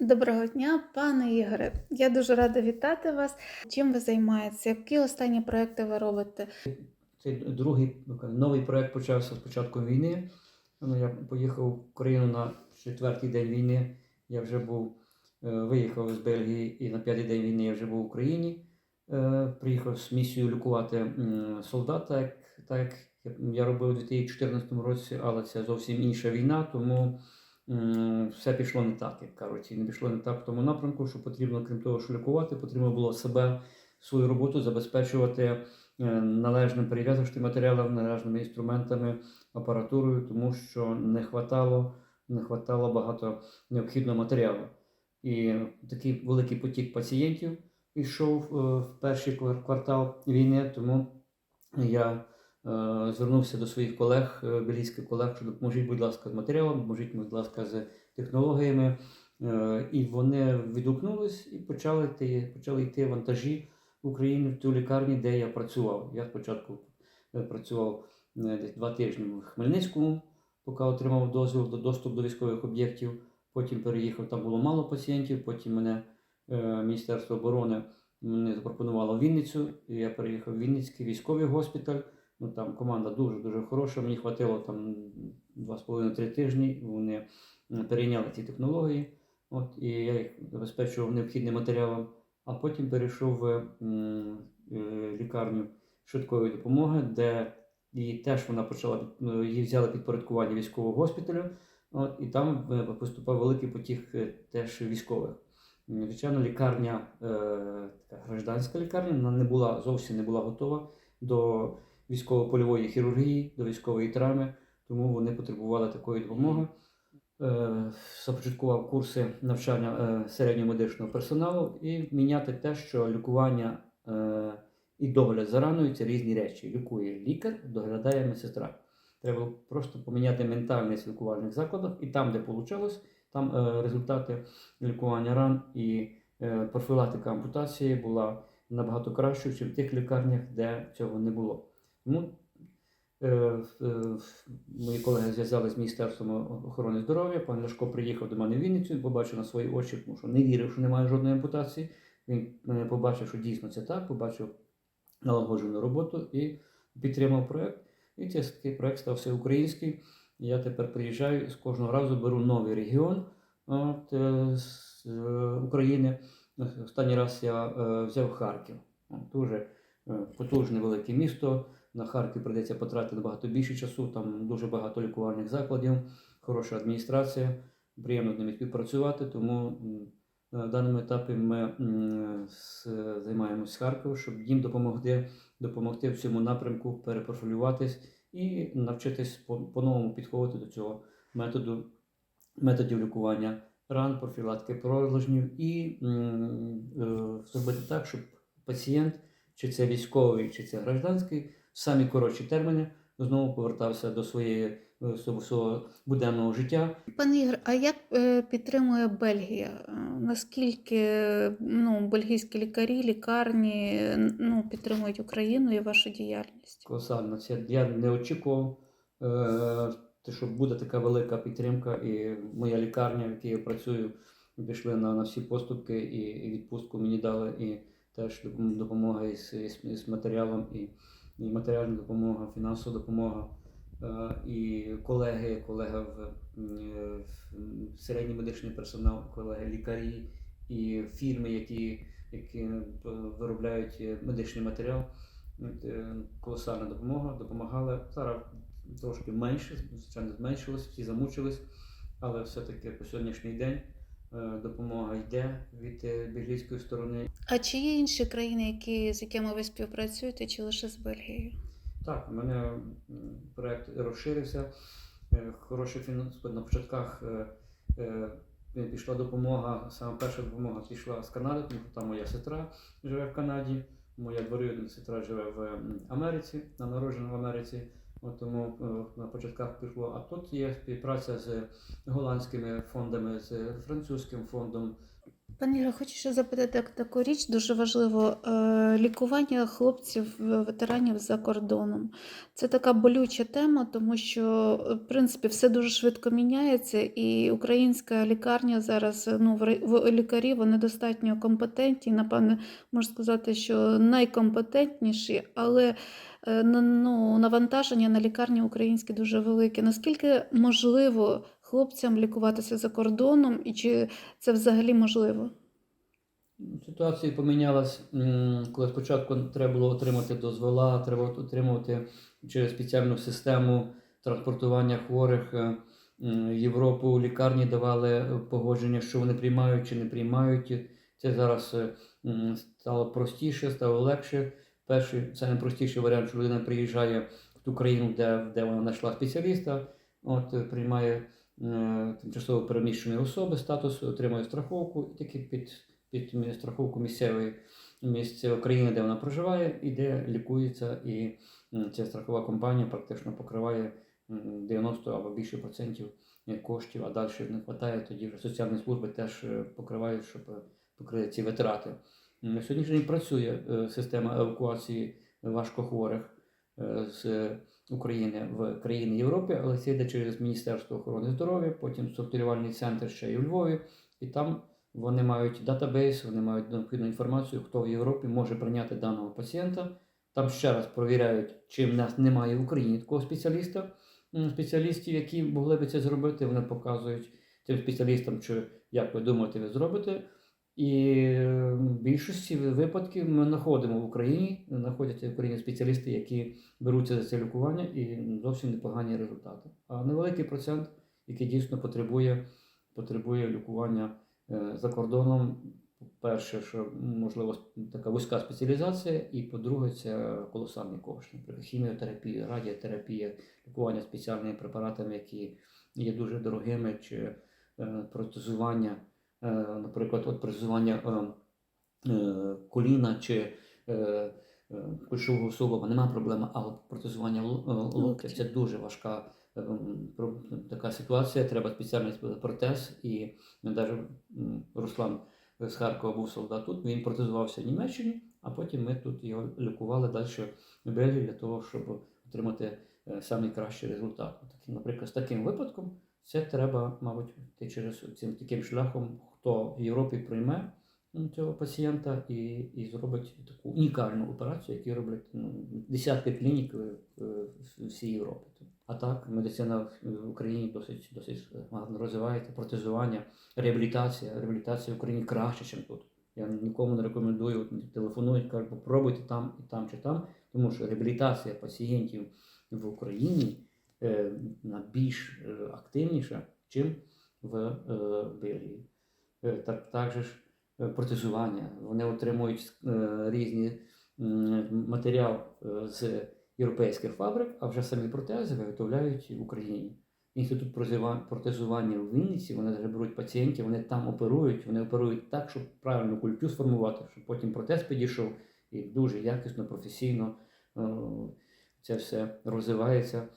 Доброго дня, пане Ігоре. Я дуже рада вітати вас. Чим ви займаєтеся? Які останні проекти ви робите? Цей другий ну, новий проект почався з початком війни. Ну, Я поїхав в Україну на четвертий день війни. Я вже був, е, виїхав з Бельгії і на п'ятий день війни я вже був в Україні. Е, Приїхав з місією лікувати солдата, так як я робив у 2014 році, але це зовсім інша війна, тому все пішло не так, як кажуть. І не пішло не так в тому напрямку, що потрібно, крім того, що лікувати, потрібно було себе, свою роботу забезпечувати е, належним перев'язочним матеріалом, належними інструментами, апаратурою, тому що не хватало, не хватало багато необхідного матеріалу. І такий великий потік пацієнтів йшов е, в перший квар- квартал війни, тому я звернувся до своїх колег, е, бельгійських колег, що допоможіть, будь ласка, з матеріалом, допоможіть, будь ласка, з технологіями. Е, І вони відгукнулись і почали йти, почали йти вантажі в Україну в ту лікарню, де я працював. Я спочатку е, працював е, десь два тижні в Хмельницькому, поки отримав дозвіл до доступ до військових об'єктів. Потім переїхав, там було мало пацієнтів. Потім мене е, Міністерство оборони мене запропонувало Вінницю. І я переїхав в Вінницький військовий госпіталь. Ну там команда дуже дуже хороша. Мені хватило там два з половиною три тижні. Вони перейняли ці технології. От і я їх забезпечував необхідним матеріалом. А потім перейшов в е, лікарню швидкої допомоги, де і теж вона почала е, її взяли підпорядкування військового госпіталю. От, і там е, поступав великий потік е, теж військових. Звичайно, лікарня, така гражданська лікарня, вона не була зовсім не була готова до військово-польової хірургії, до військової травми, тому вони потребували такої допомоги. Е, Започаткував курси навчання е, середнього медичного персоналу і міняти те, що лікування е, і догляд за раною це різні речі. Лікує лікар, доглядає медсестра. Треба просто поміняти ментальність в лікувальних закладах, і там, де вийшло, там результати лікування ран і профілактика ампутації була набагато кращою, ніж в тих лікарнях, де цього не було. Тому е, е, мої колеги зв'язали з Міністерством охорони здоров'я. Пан Ляшко приїхав до мене в Вінницю, він побачив на свої очі, тому що не вірив, що немає жодної ампутації. Він е, побачив, що дійсно це так, побачив налагоджену роботу і підтримав проєкт. І цей такий проєкт став всеукраїнський. Я тепер приїжджаю з кожного разу беру новий регіон от, е, з України. Останній раз я взяв Харків. Дуже потужне велике місто. На Харків прийдеться потратити набагато більше часу. Там дуже багато лікувальних закладів, хороша адміністрація. Приємно з ними співпрацювати. Тому на даному етапі ми займаємось Харковом, щоб їм допомогти, допомогти в цьому напрямку перепрофілюватись і навчитись по- по-новому підходити до цього методу, методів лікування ран, профілактики пролежнів і е, зробити так, щоб пацієнт, чи це військовий, чи це гражданський, самі коротші терміни знову повертався до своєї е, свого, буденного життя. Пане Ігор, а як е, підтримує Бельгія? Е, Наскільки ну, бельгійські лікарі, лікарні ну, підтримують Україну і вашу діяльність? колосально. Це я не очікував, що буде така велика підтримка, і моя лікарня, в якій я працюю, пішли на, на всі поступки, і, відпустку мені дали, і теж допом- допомога із, із, із матеріалом, і, і матеріальна допомога, фінансова допомога. Е, І колеги, колега в, в середній медичний персонал, колеги лікарі і фірми, які, які е, виробляють е, медичний матеріал. Е, колосальна допомога, допомагали. Зараз трошки менше, звичайно, зменшилось, всі замучились, але все-таки по сьогоднішній день е, допомога йде від е, бельгійської сторони. А чи є інші країни, які, з якими ви співпрацюєте, чи лише з Бельгією? Так, у мене проект розширився. Е, Хороший фінанс на початках е, е, пішла допомога. Саме перша допомога пішла з Канади, тому що там моя сестра живе в Канаді. Моя двоюрідна сестра живе в Америці, на народжена в Америці. От тому е, на початках пішло. А тут є співпраця з голландськими фондами, з французьким фондом. Пані Іра, хочу ще запитати так- таку річ дуже важливо. Е, Лікування хлопців, е, ветеранів за кордоном. Це така болюча тема, тому що, в принципі, все дуже швидко міняється, і українська лікарня зараз, ну, в лікарі вони достатньо компетентні, напевне, можу сказати, що найкомпетентніші, але ну, навантаження на лікарні українські дуже велике. Наскільки можливо хлопцям лікуватися за кордоном, і чи це взагалі можливо? Ситуація помінялась, коли спочатку треба було отримати дозвола, треба отримувати через спеціальну систему транспортування хворих. е, м, Європу лікарні давали е, погодження, що вони приймають чи не приймають. Це зараз е, стало простіше, стало легше. Перший це найпростіший варіант, що людина приїжджає в ту країну, де, де вона знайшла спеціаліста, от приймає е, тимчасово переміщені особи, статус, отримує страховку і таки під під страховку місцевої місцевої країни, де вона проживає, і де лікується, і ця страхова компанія практично покриває м, 90 або більше процентів е, коштів, а далі не вистачає, тоді вже соціальні служби теж е, покривають, щоб е, покрити ці витрати. На сьогоднішній день працює е, система евакуації важкохворих е, з України в країни Європи, але це йде через Міністерство охорони здоров'я, потім сортувальний центр ще й у Львові, і там вони мають датабейс, вони мають необхідну інформацію, хто в Європі може прийняти даного пацієнта. Там ще раз провіряють, чи в нас немає в Україні такого спеціаліста, спеціалістів, які могли би це зробити. Вони показують тим спеціалістам, чи як ви думаєте, ви зробите. І в більшості випадків ми знаходимо в Україні, знаходяться в Україні спеціалісти, які беруться за це лікування, і зовсім непогані результати. А невеликий процент, який дійсно потребує, потребує лікування е, за кордоном. Перше, що можливо така вузька спеціалізація, і по-друге, це колосальні кошти. Наприклад, хіміотерапія, радіотерапія, лікування спеціальними препаратами, які є дуже дорогими, чи е, протезування, наприклад, от протезування е, е, коліна чи е, е, кульшового суглоба немає проблеми, а от протезування е, локтя це дуже важка е, така ситуація. Треба спеціальний протез, і навіть Руслан з Харкова був солдат тут. Він протезувався в Німеччині, а потім ми тут його лікували далі в Бельгії для того, щоб отримати е, найкращий результат. Наприклад, з таким випадком це треба, мабуть, йти через цим таким шляхом, хто в Європі прийме цього пацієнта і, і зробить таку унікальну операцію, яку роблять ну, десятки клінік е, в всій Європі. А так, медицина в- Україні досить досить гарно розвивається, протезування, реабілітація. Реабілітація в Україні краще, ніж тут. Я нікому не рекомендую, телефонують, кажуть, попробуйте там і там чи там, тому що реабілітація пацієнтів в Україні більш е, активніша, чим в е, Бельгії. Е, так, також ж е, протезування. Вони отримують е, різні матеріал е, з європейських фабрик, а вже самі протези виготовляють в Україні. Інститут протезування в Вінниці, вони вже беруть пацієнтів, вони там оперують, вони оперують так, щоб правильно культю сформувати, щоб потім протез підійшов і дуже якісно, професійно е, це все розвивається.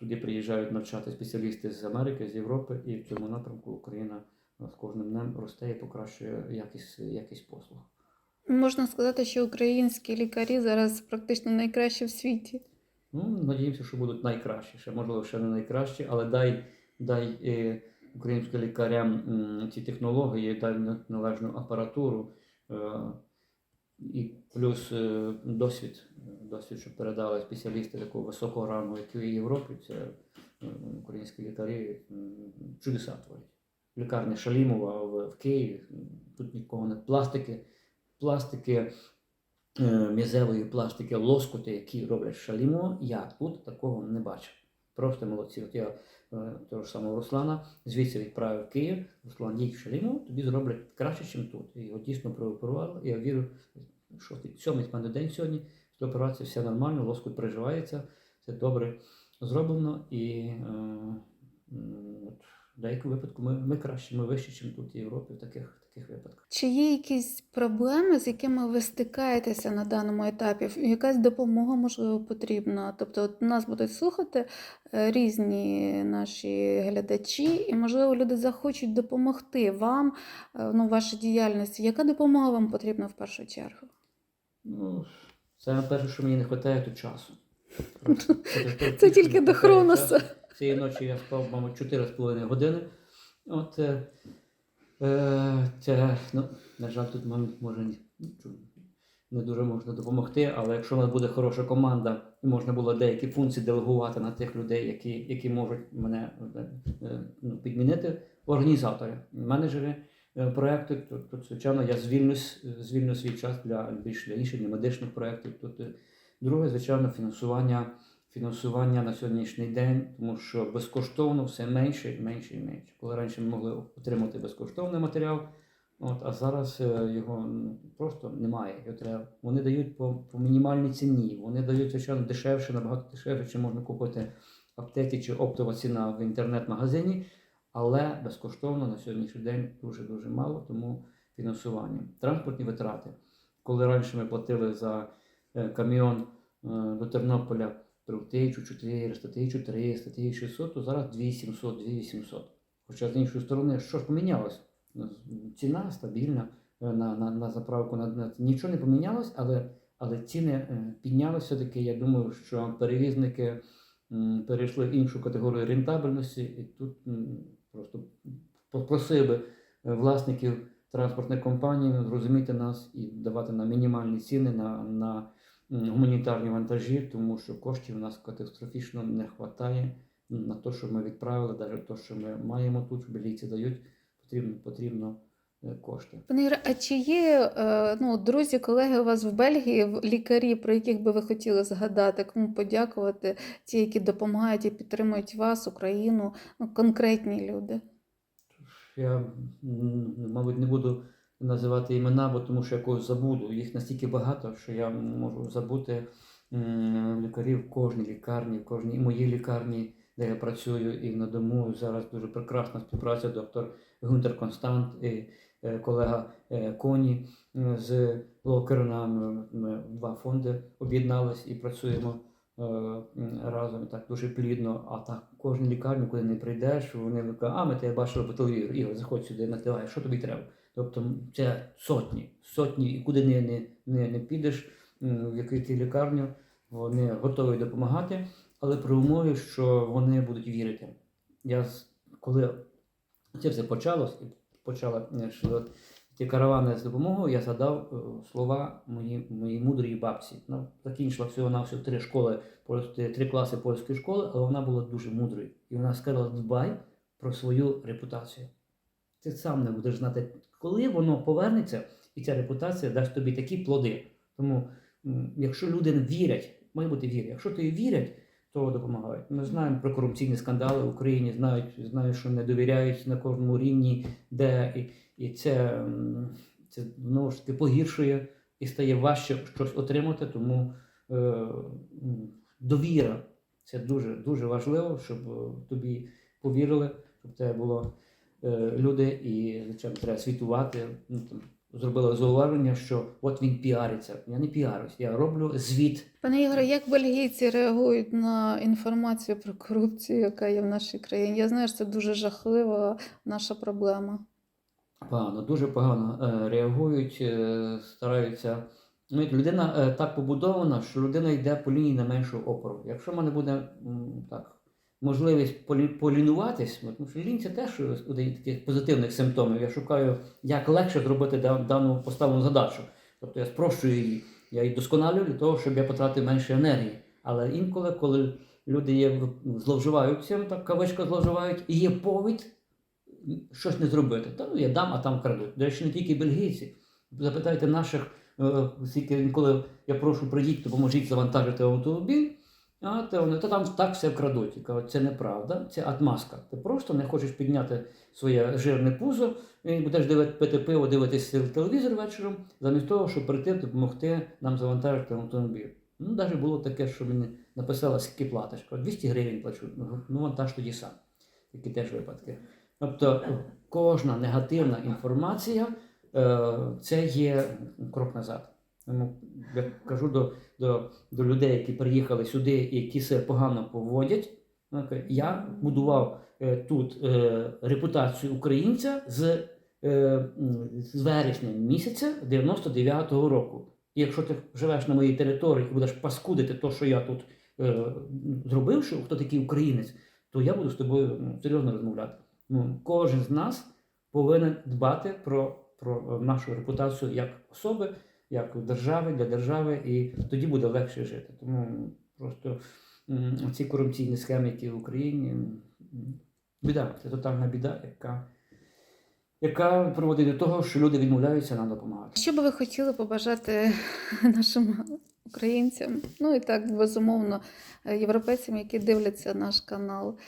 Туди приїжджають навчати спеціалісти з Америки, з Європи, і в цьому напрямку Україна е, з кожним днем росте і покращує якість, якість послуг. Можна сказати, що українські лікарі зараз практично найкращі в світі. Ну, надіємося, що будуть найкращі. Ще, можливо, ще не найкращі, але дай, дай е, українським лікарям м, ці технології, дай на- належну апаратуру е, і плюс е, досвід, досвід, що передали спеціалісти такого високого рангу, як і в Європі, це е, українські лікарі чудеса творять. Лікарня Шалімова в, Києві, тут нікого не пластики, пластики е, м'язевої пластики лоскути, які роблять шалімо, я тут такого не бачив. Просто молодці. От я е, того ж самого Руслана звідси відправив Київ. Руслан, їй в шалімо, тобі зроблять краще, ніж тут. І його дійсно прооперували. Я вірю, що сьомий мене день сьогодні. що операції все нормально, лоскут переживається, все добре зроблено. І е, от, В деякому випадку ми, ми краще, ми вищі, ніж тут в Європі в таких, таких випадках. Чи є якісь проблеми, з якими ви стикаєтеся на даному етапі? Якась допомога, можливо, потрібна? Тобто, от нас будуть слухати е, різні наші глядачі, і, можливо, люди захочуть допомогти вам е, ну, вашій діяльності. Яка допомога вам потрібна в першу чергу? Ну, саме перше, що мені не вистачає, то часу. Це- Це тільки до Хроноса. Цієї ночі я спав, мабуть, 4,5 години. От, е, е, це, ну, на жаль, тут мам, може не дуже можна допомогти, але якщо у нас буде хороша команда, і можна було деякі функції делегувати на тих людей, які, які можуть мене е, е, ну, підмінити, організатори, менеджери е, проекту, то, звичайно я звільнюсь, звільню свій час для більш для інших для медичних проєктів. Тут, е, друге, звичайно, фінансування фінансування на сьогоднішній день, тому що безкоштовно все менше і менше і менше. Коли раніше ми могли отримати безкоштовний матеріал, от, а зараз е, його просто немає. Його треба. Вони дають по, по мінімальній ціні, вони дають, звичайно, дешевше, набагато дешевше, чим можна купити в аптеці чи оптова ціна в інтернет-магазині, але безкоштовно на сьогоднішній день дуже-дуже мало, тому фінансування. Транспортні витрати. Коли раніше ми платили за е, каміон е, до Тернополя 1400, 1300, 1600, то зараз 2700, 2800. Хоча з іншої сторони, що ж помінялось? Ціна стабільна е, на, на, на заправку, на, на, нічого не помінялось, але, але ціни е, піднялися все-таки. Я думаю, що перевізники перейшли в іншу категорію рентабельності, і тут просто попросив би е, власників транспортних компаній зрозуміти нас і давати нам мінімальні ціни на, на гуманітарні вантажі, тому що коштів у нас катастрофічно не вистачає на те, що ми відправили, навіть те, що ми маємо тут, що бельгійці дають, потрібно, потрібно е, кошти. Пане а чи є е, ну, друзі, колеги у вас в Бельгії, лікарі, про яких би ви хотіли згадати, кому подякувати, ті, які допомагають і підтримують вас, Україну, ну, конкретні люди? Я, мабуть, не буду називати імена, бо тому що я забуду. Їх настільки багато, що я можу забути лікарів в кожній лікарні, в кожній моїй лікарні, де я працюю, і на дому зараз дуже прекрасна співпраця. Доктор Гунтер Констант і е, колега е, Коні е, з Локерна. Ми, два фонди об'єднались і працюємо разом так дуже плідно. А так в кожній лікарні, куди не прийдеш, вони кажуть, а ми тебе бачили по телевізору. Ігор, заходь сюди на теле, що тобі треба? Тобто це сотні, сотні, і куди не, не, не, не підеш, в яку ти лікарню, вони готові допомагати, але при умові, що вони будуть вірити. Я коли це все почалось, почала е, ті каравани з допомогою, я згадав е, слова моїй моїй мудрої бабці. Вона закінчила всього на всього три школи, три класи польської школи, але вона була дуже мудрою. І вона сказала: дбай про свою репутацію. Ти сам не будеш знати, коли воно повернеться, і ця репутація дасть тобі такі плоди. Тому, якщо люди вірять, має бути віра. Якщо ти вірять, то допомагають. Ми знаємо про корупційні скандали в Україні, знають, знають, що не довіряють на кожному рівні, де і, і це, це знову ж таки погіршує і стає важче щось отримати. Тому е, довіра це дуже дуже важливо, щоб е, тобі повірили, щоб це було люди, і звичайно треба світувати. Ну, там, зробили зауваження, що от він піариться. Я не піарюсь, я роблю звіт Пане Ігоре, як бельгійці реагують на інформацію про корупцію, яка є в нашій країні? Я знаю, що це дуже жахлива наша проблема. Погано, дуже погано е, реагують, е, стараються. Ну, людина е, так побудована, що людина йде по лінії на меншу опору. Якщо в мене буде так, можливість полі, полінуватись, ну, тому що лінь це теж один таких позитивних симптомів. Я шукаю, як легше зробити дану поставлену задачу. Тобто я спрощую її, я її досконалюю для того, щоб я потратив менше енергії. Але інколи, коли люди є, в- зловживають цим, так кавичка зловживають, і є повід щось не зробити. Та ну я дам, а там крадуть. До речі, не тільки бельгійці. Запитайте наших, е, скільки інколи я прошу, прийдіть, допоможіть завантажити автомобіль. А то вони, та там так все вкрадуть. І кажуть, це неправда, це атмаска. Ти просто не хочеш підняти своє жирне пузо і будеш дивити, пити пиво, дивитися телевізор вечором, замість того, щоб прийти допомогти нам завантажити автомобіль. Ну, навіть було таке, що мені написала, скільки платиш. 200 гривень плачу. Ну, Ну, вантаж тоді сам. Такі теж випадки. Тобто кожна негативна інформація е, це є крок назад. Тому я кажу до, до, до людей, які приїхали сюди і які себе погано поводять. Я будував е, тут е, репутацію українця з, е, з вересня місяця 99-го року. І якщо ти живеш на моїй території і будеш паскудити те, що я тут зробив, що хто такий українець, то я буду з тобою ну, серйозно розмовляти. Ну, кожен з нас повинен дбати про, про нашу репутацію як особи, як держави для держави, і тоді буде легше жити. Тому просто ці корупційні схеми, які в Україні, біда, це тотальна біда, яка, яка приводить до того, що люди відмовляються нам допомагати. Що би ви хотіли побажати нашим українцям? Ну і так, безумовно, європейцям, які дивляться наш канал.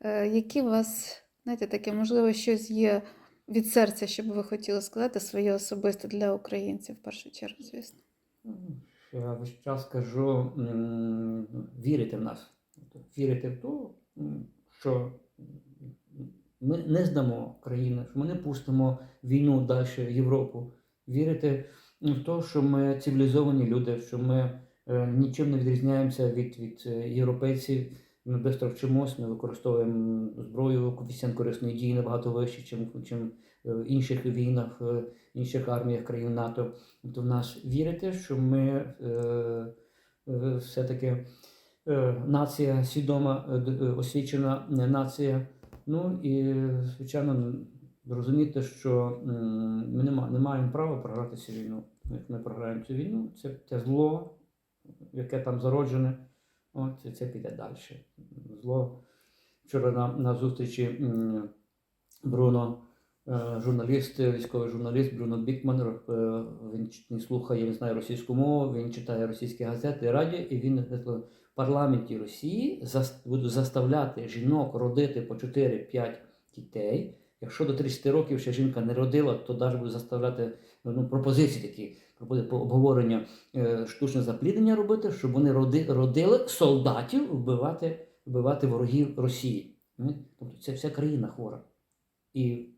Е, Які у вас, знаєте, таке, можливо, щось є від серця, що би ви хотіли сказати своє особисте для українців, в першу чергу, звісно. Я весь час кажу, вірити в нас. Вірити в те, що ми не здамо країну, що ми не пустимо війну далі в Європу. Вірити в те, що ми цивілізовані люди, що ми е, нічим не відрізняємося від, від е, європейців. Ми швидко вчимось, ми використовуємо зброю, коефіцієнт корисної дії набагато вищий, чим е, в інших війнах, е, інших арміях країн НАТО. Тобто в нас вірити, що ми е, все-таки нація свідома, освічена нація. Ну і, звичайно, розуміти, що ми не маємо права програти цю війну. Як ми програємо цю війну, це те зло, яке там зароджене, от, це, піде далі. Зло. Вчора на, на зустрічі Бруно Е, журналіст, військовий журналіст Бруно Бікман. е, Він не слухає, не знає російську мову, він читає російські газети, радіо, і він е, в парламенті Росії буде заставляти жінок родити по 4-5 дітей. Якщо до 30 років ще жінка не родила, то навіть буде заставляти ну, пропозиції такі, пропози- по обговорення е, штучне запліднення робити, щоб вони родили солдатів вбивати, вбивати ворогів Росії. Тобто це вся країна хвора. І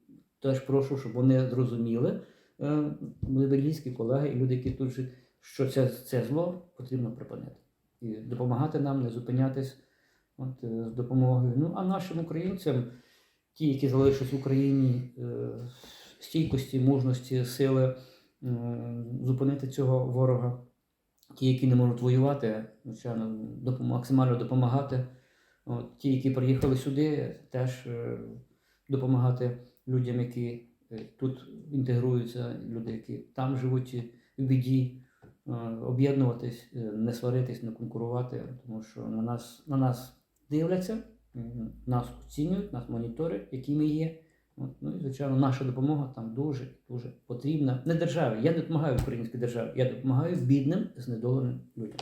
теж прошу, щоб вони зрозуміли, е, мої бельгійські колеги і люди, які тут живуть, що це, це зло потрібно припинити. І допомагати нам, не зупинятись от, е, з допомогою. Ну, а нашим українцям, ті, які залишились в Україні, стійкості, мужності, сили зупинити цього ворога. Ті, які не можуть воювати, звичайно, максимально допомагати. От, ті, які приїхали сюди, теж е, допомагати людям, які е, тут інтегруються, люди, які там живуть в біді, е, об'єднуватись, е, не сваритись, не конкурувати, тому що на нас, на нас дивляться, нас оцінюють, нас моніторять, які ми є. Ну і звичайно, наша допомога там дуже дуже потрібна. Не державі. Я не допомагаю українській державі, я допомагаю бідним, знедоленим людям,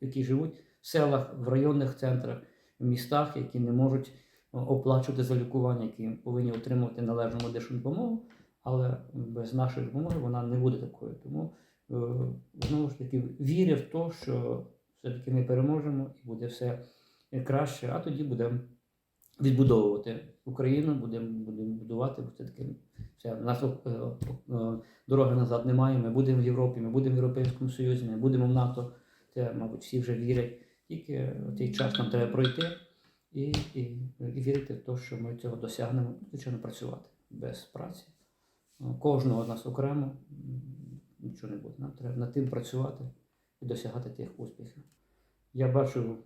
які живуть в селах, в районних центрах, в містах, які не можуть оплачувати за лікування, які повинні отримувати належну медичну допомогу, але без нашої допомоги вона не буде такою. Тому е, знову ж таки вірю в те, що все-таки ми переможемо і буде все краще, а тоді будемо відбудовувати Україну, будемо будемо будувати, бо все-таки все, у нас е, е, дороги назад немає. Ми будемо в Європі, ми будемо в Європейському Союзі, ми будемо в НАТО. Це, мабуть, всі вже вірять. Тільки цей час нам треба пройти і, і, і вірити в те, що ми цього досягнемо, звичайно, працювати без праці. Кожного з нас окремо нічого не буде. Нам треба над тим працювати і досягати тих успіхів. Я бачу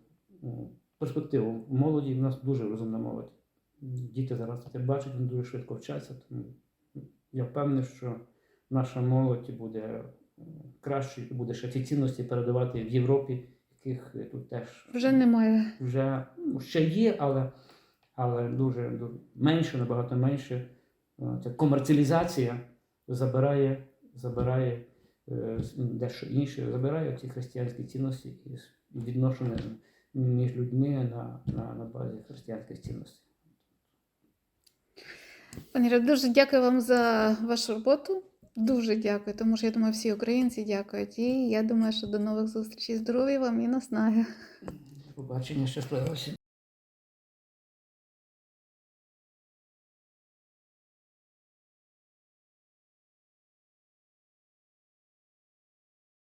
перспективу молоді, в нас дуже розумна молодь. Діти зараз це бачать, вони дуже швидко вчаться. Тому я впевнений, що наша молодь буде м, краще і буде ще ці цінності передавати в Європі, яких е, тут теж Вже немає. вже ну, ще є, але, але дуже, дуже менше, набагато менше. Е, Ця комерціалізація забирає, забирає е, дещо інше, забирає ці християнські цінності і відношення між людьми на, на, на базі християнських цінностей. Пані Іра, дуже дякую вам за вашу роботу. Дуже дякую, тому що я думаю, всі українці дякують. І я думаю, що до нових зустрічей. Здоров'я вам і наснаги. До Побачення щасливо.